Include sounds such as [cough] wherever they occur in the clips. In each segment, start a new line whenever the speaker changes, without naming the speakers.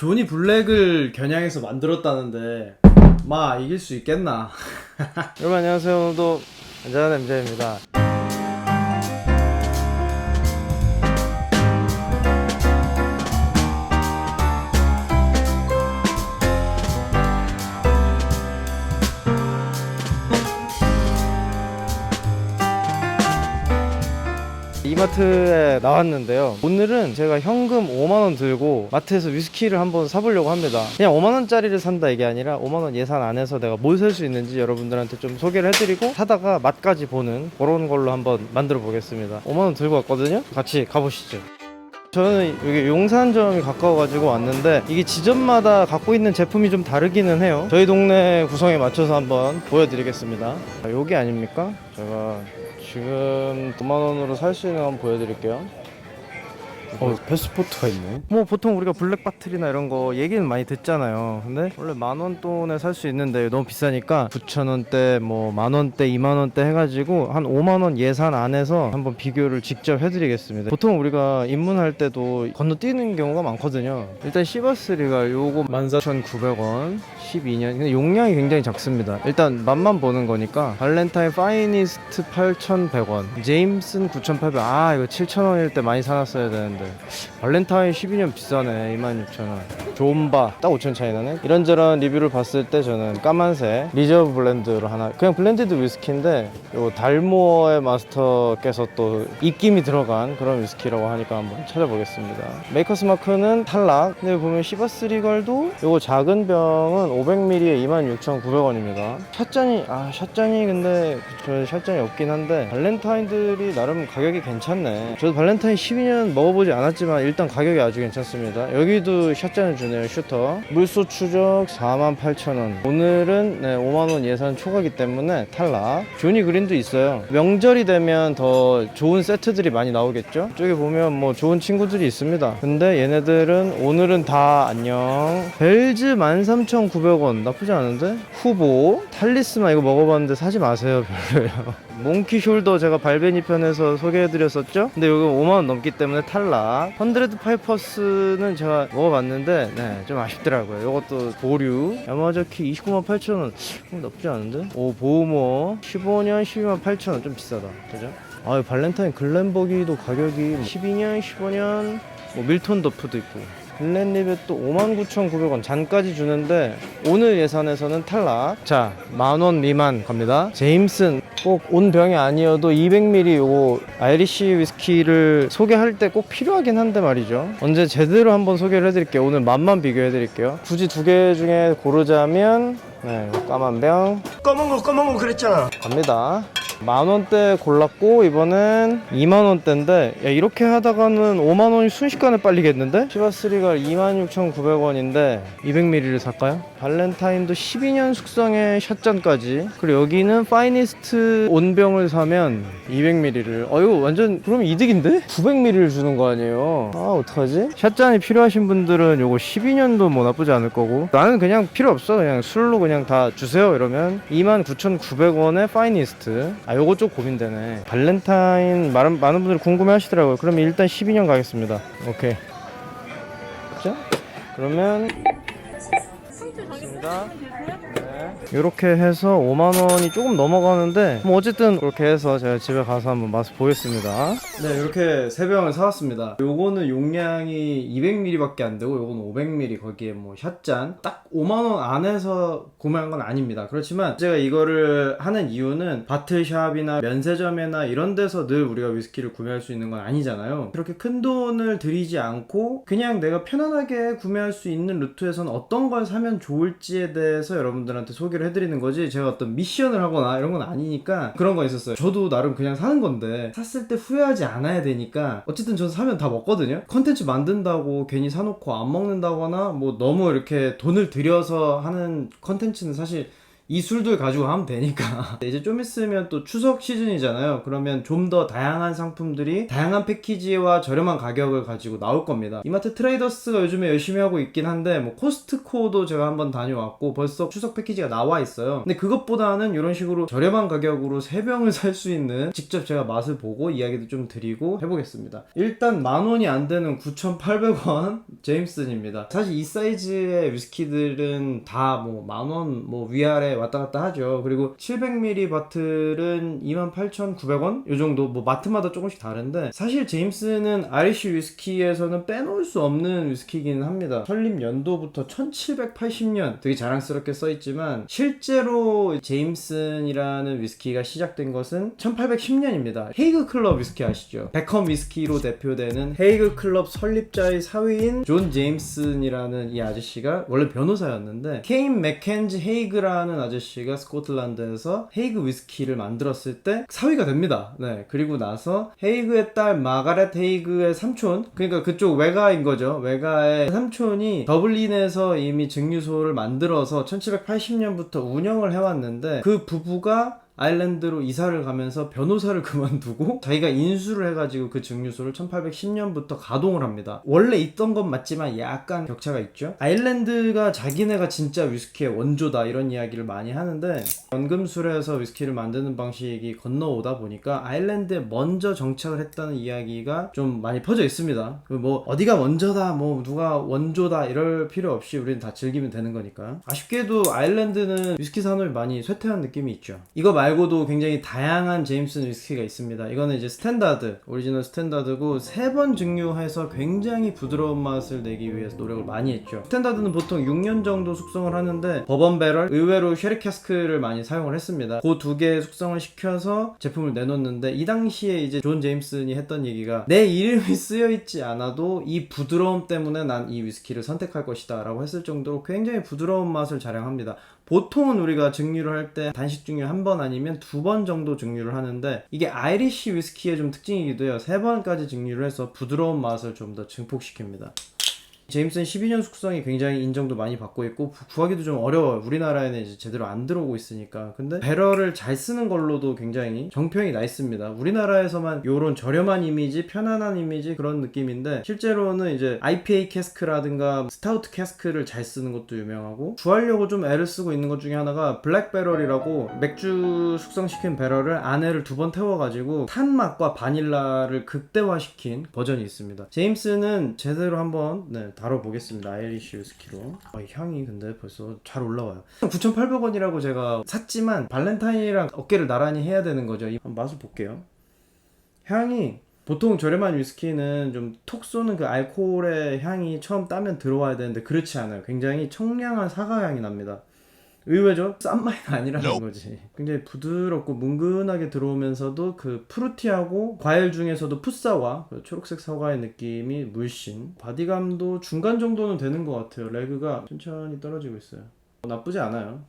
조니 블랙을 겨냥해서 만들었다는데 마 이길 수 있겠나? [laughs]
여러분 안녕하세요. 오늘도 안전한 MJ입니다. 마트에 나왔는데요. 오늘은 제가 현금 5만원 들고 마트에서 위스키를 한번 사보려고 합니다. 그냥 5만원짜리를 산다 이게 아니라 5만원 예산 안에서 내가 뭘 살 수 있는지 여러분들한테 좀 소개를 해드리고 사다가 맛까지 보는 그런 걸로 한번 만들어 보겠습니다. 5만원 들고 왔거든요. 같이 가보시죠. 저는 여기 용산점이 가까워가지고 왔는데 이게 지점마다 갖고 있는 제품이 좀 다르기는 해요. 저희 동네 구성에 맞춰서 한번 보여드리겠습니다. 아, 여기 아닙니까? 제가 지금 9만 원으로 살 수 있는 거 한번 보여드릴게요.
어 패스포트가 있네.
뭐 보통 우리가 블랙 바틀이나 이런 거 얘기는 많이 듣잖아요. 근데 원래 만 원 돈에 살 수 있는데 너무 비싸니까 9천 원대, 뭐 만 원대, 2만 원대 해가지고 한 5만 원 예산 안에서 한번 비교를 직접 해드리겠습니다. 보통 우리가 입문할 때도 건너뛰는 경우가 많거든요. 일단 시바스리가 요거 14,900원, 12년. 근데 용량이 굉장히 작습니다. 일단 맛만 보는 거니까 발렌타인 파이니스트 8,100원, 제임슨 9,800원. 아 이거 7,000원일 때 많이 사놨어야 되는데. 발렌타인 12년 비싸네 26,000원. 좋은 바 딱 5천 차이 나네? 이런저런 리뷰를 봤을 때 저는 까만색 리저브 블렌드로 하나 그냥 블렌디드 위스키인데 요 달모어의 마스터께서 또 입김이 들어간 그런 위스키라고 하니까 한번 찾아보겠습니다. 메이커스 마크는 탈락. 근데 보면 시바스 리걸도 요거 작은 병은 500ml에 26,900원입니다. 샷잔이 아 샷잔이 근데 저 샷잔이 없긴 한데 발렌타인들이 나름 가격이 괜찮네. 저도 발렌타인 12년 먹어보지 않았지만 일단 가격이 아주 괜찮습니다. 여기도 샷잔을 주네요 슈터. 물소 추적 48,000원. 오늘은 네, 5만원 예산 초과기 때문에 탈락. 조니 그린도 있어요. 명절이 되면 더 좋은 세트들이 많이 나오겠죠? 저기 보면 뭐 좋은 친구들이 있습니다. 근데 얘네들은 오늘은 다 안녕. 벨즈 13,900원. 나쁘지 않은데? 후보 탈리스만 이거 먹어봤는데 사지 마세요 별로예요 몽키 숄더 제가 발베니 편에서 소개해드렸었죠? 근데 여기 5만원 넘기 때문에 탈락. 헌드레드 파이퍼스는 제가 먹어봤는데 네, 좀 아쉽더라고요. 이것도 보류. 야마자키 29만 8천원. 나쁘지 않은데? 오 보우모 15년 12만 8천원. 좀 비싸다. 그죠? 아 발렌타인 글렌버기도 가격이 12년 15년. 뭐 밀톤 더프도 있고 글렌립에 또 59,900원 잔까지 주는데 오늘 예산에서는 탈락. 자 만 원 미만 갑니다. 제임슨 꼭 온 병이 아니어도 200ml 요거 아이리시 위스키를 소개할 때 꼭 필요하긴 한데 말이죠. 언제 제대로 한번 소개를 해드릴게요. 오늘 맛만 비교해 드릴게요. 굳이 두 개 중에 고르자면 네, 요 까만 병.
검은 거 검은 거 그랬잖아.
갑니다. 만 원대 골랐고 이번엔 2만 원대인데 야 이렇게 하다가는 5만 원이 순식간에 빨리겠는데? 시바스리가 26,900원인데 200ml를 살까요? 발렌타인도 12년 숙성의 샷잔까지 그리고 여기는 파이니스트 온병을 사면 200ml를 어 이거 완전 그럼 이득인데? 900ml를 주는 거 아니에요 아 어떡하지? 샷잔이 필요하신 분들은 요거 12년도 뭐 나쁘지 않을 거고 나는 그냥 필요 없어 그냥 술로 그냥 다 주세요 이러면 29,900원에 파이니스트 아 요거 좀 고민되네. 발렌타인 많은, 많은 분들이 궁금해 하시더라고요. 그러면 일단 12년 가겠습니다. 오케이. 자 그러면 네. 이렇게 해서 5만 원이 조금 넘어가는데 뭐 어쨌든 그렇게 해서 제가 집에 가서 한번 맛을 보겠습니다
네 이렇게 세 병을 사왔습니다. 요거는 용량이 200ml밖에 안 되고 요거는 500ml 거기에 뭐 샷잔 딱 5만 원 안에서 구매한 건 아닙니다. 그렇지만 제가 이거를 하는 이유는 바틀샵이나 면세점이나 이런 데서 늘 우리가 위스키를 구매할 수 있는 건 아니잖아요. 그렇게 큰 돈을 들이지 않고 그냥 내가 편안하게 구매할 수 있는 루트에서는 어떤 걸 사면 좋을지에 대해서 여러분들한테 소개를 해드리는 거지 제가 어떤 미션을 하거나 이런 건 아니니까 그런 거 있었어요. 저도 나름 그냥 사는 건데 샀을 때 후회하지 않아야 되니까 어쨌든 저는 사면 다 먹거든요. 컨텐츠 만든다고 괜히 사놓고 안 먹는다거나 뭐 너무 이렇게 돈을 들여서 하는 컨텐츠는 사실 이 술들 가지고 하면 되니까. [laughs] 이제 좀 있으면 또 추석 시즌이잖아요. 그러면 좀 더 다양한 상품들이 다양한 패키지와 저렴한 가격을 가지고 나올 겁니다. 이마트 트레이더스가 요즘에 열심히 하고 있긴 한데 뭐 코스트코도 제가 한번 다녀왔고 벌써 추석 패키지가 나와 있어요. 근데 그것보다는 이런 식으로 저렴한 가격으로 세 병을 [laughs] 살 수 있는 직접 제가 맛을 보고 이야기도 좀 드리고 해보겠습니다. 일단 만 원이 안 되는 9,800원 제임슨입니다. 사실 이 사이즈의 위스키들은 다 뭐 만원 뭐 위아래 왔다 갔다 하죠. 그리고 700ml 바틀은 28,900원? 요 정도 뭐 마트마다 조금씩 다른데 사실 제임스는 아이리쉬 위스키에서는 빼놓을 수 없는 위스키이긴 합니다. 설립 연도부터 1780년. 되게 자랑스럽게 써있지만 실제로 제임슨이라는 위스키가 시작된 것은 1810년입니다. 헤이그 클럽 위스키 아시죠? 베컴 위스키로 대표되는 헤이그 클럽 설립자의 사위인 존 제임슨이라는 이 아저씨가 원래 변호사였는데 케인 맥켄지 헤이그라는 아저씨 가 스코틀랜드에서 헤이그 위스키를 만들었을 때 사위가 됩니다. 네. 그리고 나서 헤이그의 딸 마가렛 헤이그의 삼촌, 그러니까 그쪽 외가인 거죠. 외가의 삼촌이 더블린에서 이미 증류소를 만들어서 1780년부터 운영을 해왔는데 그 부부가 아일랜드로 이사를 가면서 변호사를 [laughs] 그만두고 자기가 인수를 해가지고 그 증류소를 1810년부터 가동을 합니다. 원래 있던 건 맞지만 약간 격차가 있죠. 아일랜드가 자기네가 진짜 위스키의 원조다 이런 이야기를 많이 하는데 연금술에서 위스키를 만드는 방식이 건너오다 보니까 아일랜드에 먼저 정착을 했다는 이야기가 좀 많이 퍼져 있습니다. 그뭐 어디가 먼저다, 뭐 누가 원조다 이럴 필요 없이 우리는 다 즐기면 되는 거니까. 아쉽게도 아일랜드는 위스키 산업이 많이 쇠퇴한 느낌이 있죠. 이거 말고 도 굉장히 다양한 제임슨 위스키가 있습니다. 이거는 이제 스탠다드, 오리지널 스탠다드고 세 번 증류해서 굉장히 부드러운 맛을 내기 위해서 노력을 많이 했죠. 스탠다드는 보통 6년 정도 숙성을 하는데 버번 배럴, 의외로 쉐리 캐스크를 많이 사용을 했습니다. 그 두 개 숙성을 시켜서 제품을 내놓는데 이 당시에 이제 존 제임슨이 했던 얘기가 내 이름이 쓰여 있지 않아도 이 부드러움 때문에 난 이 위스키를 선택할 것이다라고 했을 정도로 굉장히 부드러운 맛을 자랑합니다. 보통은 우리가 증류를 할 때 단식 증류 한 번 아니면 두 번 정도 증류를 하는데 이게 아이리쉬 위스키의 좀 특징이기도 해요. 세 번까지 증류를 해서 부드러운 맛을 좀 더 증폭시킵니다. 제임슨 12년 숙성이 굉장히 인정도 많이 받고 있고 구- 구하기도 좀 어려워요. 우리나라에는 이제 제대로 안 들어오고 있으니까. 근데 배럴을 잘 쓰는 걸로도 굉장히 정평이 나 있습니다. 우리나라에서만 요런 저렴한 이미지, 편안한 이미지 그런 느낌인데 실제로는 이제 IPA 캐스크라든가 스타우트 캐스크를 잘 쓰는 것도 유명하고 구하려고 좀 애를 쓰고 있는 것 중에 하나가 블랙 배럴이라고 맥주 숙성시킨 배럴을 안에를 두 번 태워가지고 탄 맛과 바닐라를 극대화시킨 버전이 있습니다. 제임스는 제대로 한번 네, 다뤄보겠습니다. 아이리쉬 위스키로. 아, 이 향이 근데 벌써 잘 올라와요. 9,800원이라고 제가 샀지만 발렌타인이랑 어깨를 나란히 해야 되는 거죠. 이- 한번 맛을 볼게요. 향이 보통 저렴한 위스키는 좀 톡 쏘는 그 알코올의 향이 처음 따면 들어와야 되는데 그렇지 않아요. 굉장히 청량한 사과 향이 납니다. 의외죠? 싼 맛이 아니라는 거지. 굉장히 부드럽고 뭉근하게 들어오면서도 그 프루티하고 과일 중에서도 풋사과, 그 초록색 사과의 느낌이 물씬. 바디감도 중간 정도는 되는 것 같아요. 레그가 천천히 떨어지고 있어요. 나쁘지 않아요.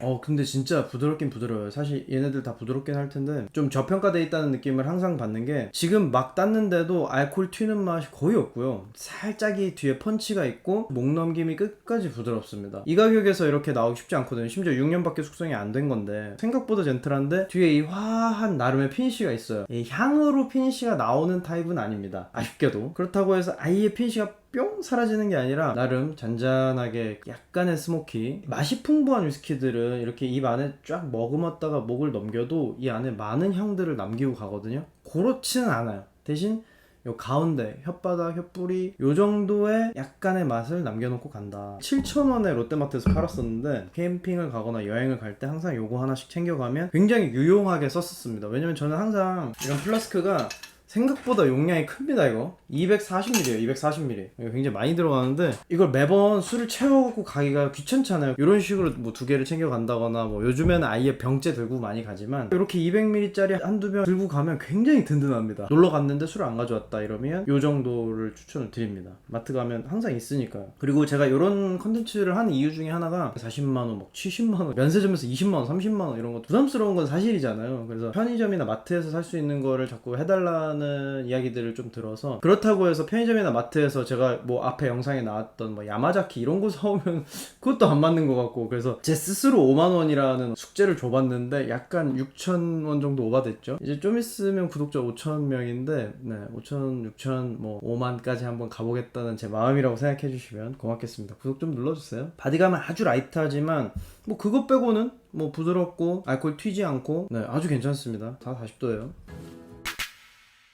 어 근데 진짜 부드럽긴 부드러워요. 사실 얘네들 다 부드럽긴 할 텐데 좀 저평가돼 있다는 느낌을 항상 받는 게 지금 막 땄는데도 알코올 튀는 맛이 거의 없고요. 살짝이 뒤에 펀치가 있고 목 넘김이 끝까지 부드럽습니다. 이 가격에서 이렇게 나오기 쉽지 않거든요. 심지어 6년밖에 숙성이 안 된 건데 생각보다 젠틀한데 뒤에 이 화한 나름의 피니쉬가 있어요. 이 향으로 피니쉬가 나오는 타입은 아닙니다. 아쉽게도. 그렇다고 해서 아예 피니쉬가 뿅 사라지는 게 아니라 나름 잔잔하게 약간의 스모키 맛이 풍부한 위스키들은 이렇게 입 안에 쫙 머금었다가 목을 넘겨도 이 안에 많은 향들을 남기고 가거든요. 그렇지는 않아요. 대신 요 가운데 혓바닥 혓뿌리 요 정도의 약간의 맛을 남겨놓고 간다. 7,000원에 롯데마트에서 팔았었는데 캠핑을 가거나 여행을 갈 때 항상 요거 하나씩 챙겨가면 굉장히 유용하게 썼었습니다. 왜냐면 저는 항상 이런 플라스크가 생각보다 용량이 큽니다 이거. 240ml예요 240ml 이거 굉장히 많이 들어가는데 이걸 매번 술을 채워갖고 가기가 귀찮잖아요? 이런 식으로 뭐 두 개를 챙겨 간다거나 뭐 요즘에는 아예 병째 들고 많이 가지만 이렇게 200ml짜리 한두 병 들고 가면 굉장히 든든합니다. 놀러 갔는데 술을 안 가져왔다 이러면 요 정도를 추천을 드립니다. 마트 가면 항상 있으니까요. 그리고 제가 이런 컨텐츠를 하는 이유 중에 하나가 40만원 막 70만원 면세점에서 20만원 30만원 이런 거 부담스러운 건 사실이잖아요. 그래서 편의점이나 마트에서 살 수 있는 거를 자꾸 해달라는 한다는 이야기들을 좀 들어서 그렇다고 해서 편의점이나 마트에서 제가 뭐 앞에 영상에 나왔던 뭐 야마자키 이런 거 사오면 [laughs] 그것도 안 맞는 것 같고 그래서 제 스스로 5만 원이라는 숙제를 줘봤는데 약간 6천 원 정도 오바됐죠. 이제 좀 있으면 구독자 5천 명인데 네 5천 6천 뭐 5만까지 한번 가보겠다는 제 마음이라고 생각해 주시면 고맙겠습니다. 구독 좀 눌러주세요. 바디감은 아주 라이트하지만 뭐 그것 빼고는 뭐 부드럽고 알코올 튀지 않고 네 아주 괜찮습니다. 다 40도예요.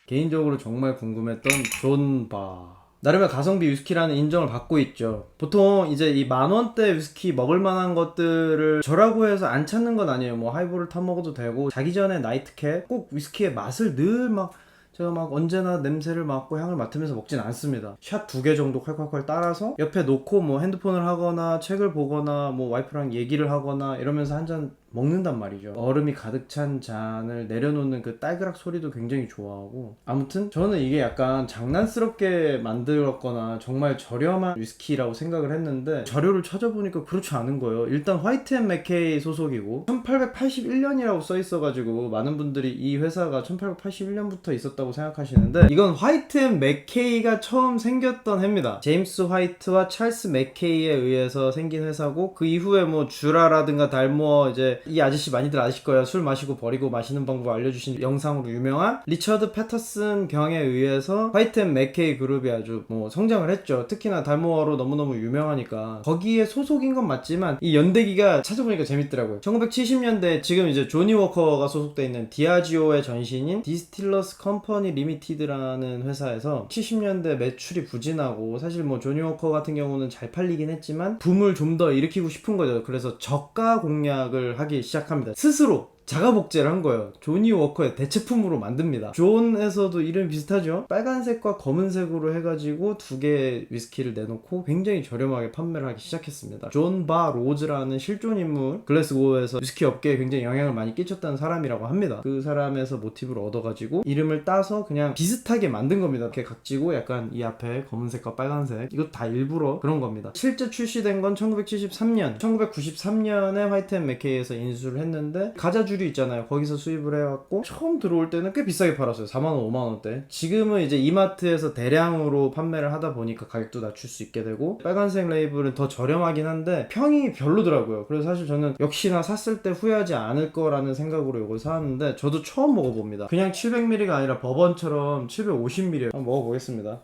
개인적으로 정말 궁금했던 존바. 나름의 가성비 위스키라는 인정을 받고 있죠. 보통 이제 이 만원대 위스키 먹을 만한 것들을 저라고 해서 안 찾는 건 아니에요. 뭐 하이볼을 타 먹어도 되고 자기 전에 나이트캡 꼭 위스키의 맛을 늘 막 제가 막 언제나 냄새를 맡고 향을 맡으면서 먹진 않습니다. 샷 두 개 정도 콸콸콸 따라서 옆에 놓고 뭐 핸드폰을 하거나 책을 보거나 뭐 와이프랑 얘기를 하거나 이러면서 한 잔 먹는단 말이죠. 얼음이 가득 찬 잔을 내려놓는 그 딸그락 소리도 굉장히 좋아하고 아무튼 저는 이게 약간 장난스럽게 만들었거나 정말 저렴한 위스키라고 생각을 했는데 자료를 찾아보니까 그렇지 않은 거예요. 일단 화이트 앤 맥케이 소속이고 1881년이라고 써 있어가지고 많은 분들이 이 회사가 1881년부터 있었다고 생각하시는데 이건 화이트 앤 맥케이가 처음 생겼던 해입니다. 제임스 화이트와 찰스 맥케이에 의해서 생긴 회사고 그 이후에 뭐 주라라든가 달모어 이제 이 아저씨 많이들 아실 거예요. 술 마시고 버리고 마시는 방법 알려주신 영상으로 유명한 리처드 패터슨 경에 의해서 화이트 앤 맥케이 그룹이 아주 뭐 성장을 했죠. 특히나 달모어로 너무너무 유명하니까 거기에 소속인 건 맞지만 이 연대기가 찾아보니까 재밌더라고요. 1970년대 지금 이제 조니 워커가 소속돼 있는 디아지오의 전신인 디스틸러스 컴퍼니 리미티드라는 회사에서 70년대 매출이 부진하고 사실 뭐 조니 워커 같은 경우는 잘 팔리긴 했지만 붐을 좀 더 일으키고 싶은 거죠. 그래서 저가 공략을 하기 시작합니다. 스스로 자가 복제를 한 거예요. 조니 워커의 대체품으로 만듭니다. 존에서도 이름 비슷하죠? 빨간색과 검은색으로 해가지고 두 개의 위스키를 내놓고 굉장히 저렴하게 판매를 하기 시작했습니다. 존 바 로즈라는 실존 인물, 글래스고에서 위스키 업계에 굉장히 영향을 많이 끼쳤다는 사람이라고 합니다. 그 사람에서 모티브를 얻어가지고 이름을 따서 그냥 비슷하게 만든 겁니다. 이렇게 각지고 약간 이 앞에 검은색과 빨간색 이거 다 일부러 그런 겁니다. 실제 출시된 건 1973년, 1993년에 화이트 앤 맥케이에서 인수를 했는데 가자주 류 있잖아요. 거기서 수입을 해왔고 처음 들어올 때는 꽤 비싸게 팔았어요. 4만 원, 5만 원대. 지금은 이제 이마트에서 대량으로 판매를 하다 보니까 가격도 낮출 수 있게 되고 빨간색 레이블은 더 저렴하긴 한데 평이 별로더라고요. 그래서 사실 저는 역시나 샀을 때 후회하지 않을 거라는 생각으로 이걸 사왔는데 저도 처음 먹어봅니다. 그냥 700ml가 아니라 버번처럼 750ml 한번 먹어보겠습니다.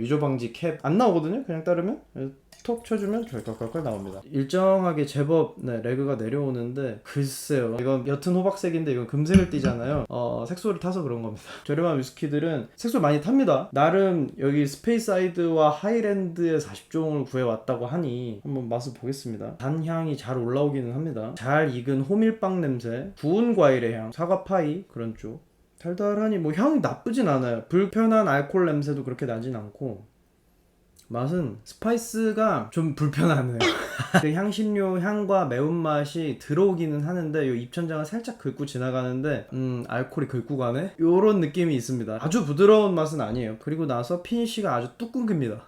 위조 방지 캡 안 나오거든요. 그냥 따르면 톡 쳐주면 덜덜덜 나옵니다. 일정하게 제법 네, 레그가 내려오는데 글쎄요. 이건 옅은 호박색인데 이건 금색을 띠잖아요. 어, 색소를 타서 그런 겁니다. [laughs] 저렴한 위스키들은 색소 많이 탑니다. 나름 여기 스페이사이드와 하이랜드의 40종을 구해왔다고 하니 한번 맛을 보겠습니다. 단향이 잘 올라오기는 합니다. 잘 익은 호밀빵 냄새, 구운 과일의 향, 사과 파이 그런 쪽. 달달하니 뭐 향이 나쁘진 않아요. 불편한 알코올 냄새도 그렇게 나진 않고 맛은 스파이스가 좀 불편하네요. [laughs] 그 향신료 향과 매운맛이 들어오기는 하는데 요 입천장을 살짝 긁고 지나가는데 음 알코올이 긁고 가네? 요런 느낌이 있습니다. 아주 부드러운 맛은 아니에요. 그리고 나서 피니쉬가 아주 뚝 끊깁니다.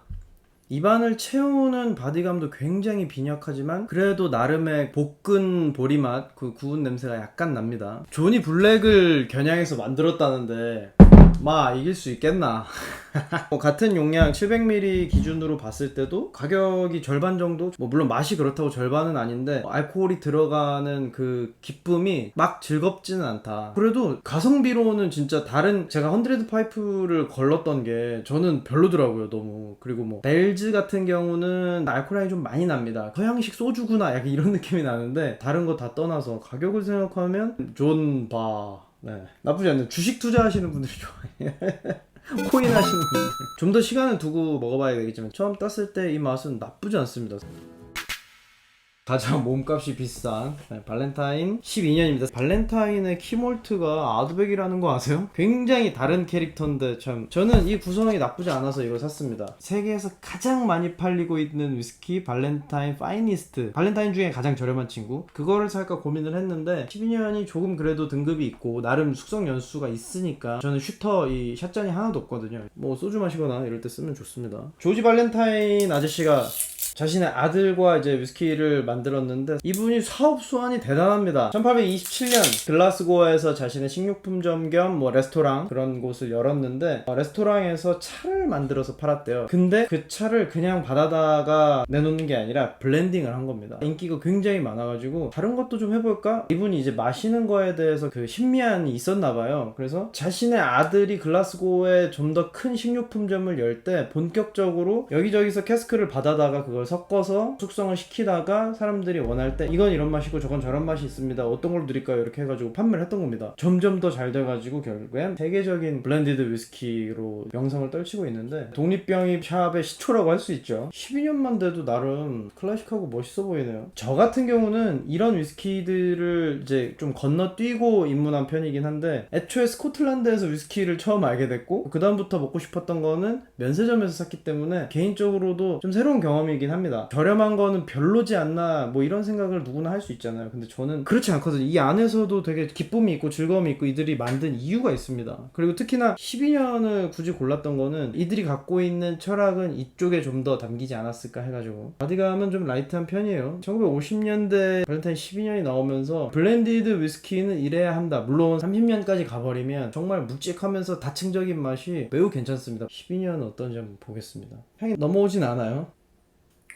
입안을 채우는 바디감도 굉장히 빈약하지만 그래도 나름의 볶은 보리맛 그 구운 냄새가 약간 납니다. 조니 블랙을 겨냥해서 만들었다는데 마 이길 수 있겠나? [laughs] 뭐 같은 용량 700ml 기준으로 봤을 때도 가격이 절반 정도? 뭐 물론 맛이 그렇다고 절반은 아닌데 알코올이 들어가는 그 기쁨이 막 즐겁지는 않다. 그래도 가성비로는 진짜 다른 제가 헌드레드 파이프를 걸렀던 게 저는 별로더라고요 너무. 그리고 뭐 벨즈 같은 경우는 알코올 향이 좀 많이 납니다. 서양식 소주구나 약간 이런 [laughs] 느낌이 나는데 다른 거 다 떠나서 가격을 생각하면 존바 네. 나쁘지 않네요. 주식 투자하시는 분들이 좋아해. 코인 하시는 분들. 좀 더 시간을 두고 먹어봐야 되겠지만 처음 땄을 때 이 맛은 나쁘지 않습니다. 가장 몸값이 비싼 네, 발렌타인 12년입니다. 발렌타인의 키몰트가 아드백이라는 거 아세요? 굉장히 다른 캐릭터인데 참 저는 이 구성이 나쁘지 않아서 이걸 샀습니다. 세계에서 가장 많이 팔리고 있는 위스키 발렌타인 파이니스트 발렌타인 중에 가장 저렴한 친구 그거를 살까 고민을 했는데 12년이 조금 그래도 등급이 있고 나름 숙성 연수가 있으니까 저는 슈터 이 샷잔이 하나도 없거든요. 뭐 소주 마시거나 이럴 때 쓰면 좋습니다. 조지 발렌타인 아저씨가 자신의 아들과 이제 위스키를 만들었는데 이분이 사업 수완이 대단합니다. 1827년 글라스고에서 자신의 식료품점 겸 뭐 레스토랑 그런 곳을 열었는데 어, 레스토랑에서 차를 만들어서 팔았대요. 근데 그 차를 그냥 받아다가 내놓는 게 아니라 블렌딩을 한 겁니다. 인기가 굉장히 많아가지고 다른 것도 좀 해볼까? 이분이 이제 마시는 거에 대해서 그 신미한이 있었나 봐요. 그래서 자신의 아들이 글라스고에 좀 더 큰 식료품점을 열 때 본격적으로 여기저기서 캐스크를 받아다가 그걸 섞어서 숙성을 시키다가 사람들이 원할 때 이건 이런 맛이고 저건 저런 맛이 있습니다. 어떤 걸 드릴까요? 이렇게 해가지고 판매를 했던 겁니다. 점점 더 잘 돼가지고 결국엔 세계적인 블렌디드 위스키로 명성을 떨치고 있는데 독립병이 샵의 시초라고 할 수 있죠. 12년만 돼도 나름 클래식하고 멋있어 보이네요. 저 같은 경우는 이런 위스키들을 이제 좀 건너뛰고 입문한 편이긴 한데 애초에 스코틀랜드에서 위스키를 처음 알게 됐고 그 다음부터 먹고 싶었던 거는 면세점에서 샀기 때문에 개인적으로도 좀 새로운 경험이긴 합니다. 저렴한 거는 별로지 않나 뭐 이런 생각을 누구나 할 수 있잖아요. 근데 저는 그렇지 않거든요. 이 안에서도 되게 기쁨이 있고 즐거움이 있고 이들이 만든 이유가 있습니다. 그리고 특히나 12년을 굳이 골랐던 거는 이들이 갖고 있는 철학은 이쪽에 좀 더 담기지 않았을까 해가지고 바디감은 좀 라이트한 편이에요. 1950년대 발렌타인 12년이 나오면서 블렌디드 위스키는 이래야 한다. 물론 30년까지 가버리면 정말 묵직하면서 다층적인 맛이 매우 괜찮습니다. 12년은 어떤지 한번 보겠습니다. 향이 넘어오진 않아요.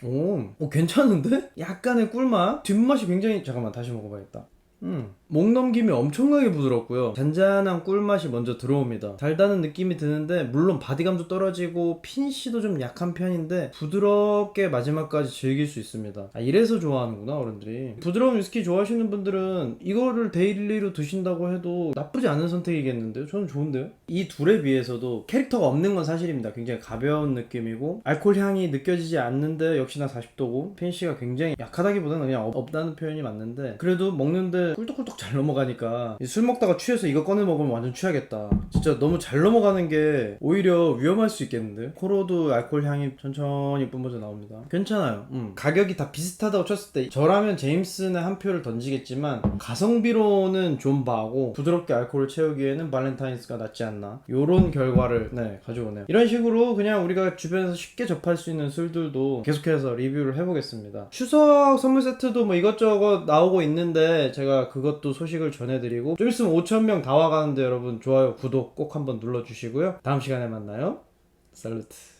오, 오 괜찮은데? 약간의 꿀맛? 뒷맛이 굉장히 잠깐만 다시 먹어봐야겠다. 음, 목 넘김이 엄청나게 부드럽고요. 잔잔한 꿀맛이 먼저 들어옵니다. 달다는 느낌이 드는데 물론 바디감도 떨어지고 피니쉬도 좀 약한 편인데 부드럽게 마지막까지 즐길 수 있습니다. 아 이래서 좋아하는구나 어른들이. 부드러운 위스키 좋아하시는 분들은 이거를 데일리로 드신다고 해도 나쁘지 않은 선택이겠는데요? 저는 좋은데요? 이 둘에 비해서도 캐릭터가 없는 건 사실입니다. 굉장히 가벼운 느낌이고 알코올 향이 느껴지지 않는데 역시나 40도고 피니쉬가 굉장히 약하다기보다는 그냥 없- 없다는 표현이 맞는데 그래도 먹는데 꿀떡꿀떡 잘 넘어가니까 이술 먹다가 취해서 이거 꺼내 먹으면 완전 취하겠다. 진짜 너무 잘 넘어가는 게 오히려 위험할 수 있겠는데 코로도 알코올 향이 천천히 뿜어져 나옵니다. 괜찮아요. 음. 가격이 다 비슷하다고 쳤을 때 저라면 제임슨의 한 표를 던지겠지만 가성비로는 존바하고 부드럽게 알코올을 채우기에는 발렌타인스가 낫지 않나 요런 결과를 네 가져오네요. 이런 식으로 그냥 우리가 주변에서 쉽게 접할 수 있는 술들도 계속해서 리뷰를 해보겠습니다. 추석 선물 세트도 뭐 이것저것 나오고 있는데 제가 그것도 소식을 전해드리고 좀 있으면 5,000명 다 와가는데 여러분 좋아요 구독 꼭 한번 눌러주시고요. 다음 시간에 만나요. 살루트.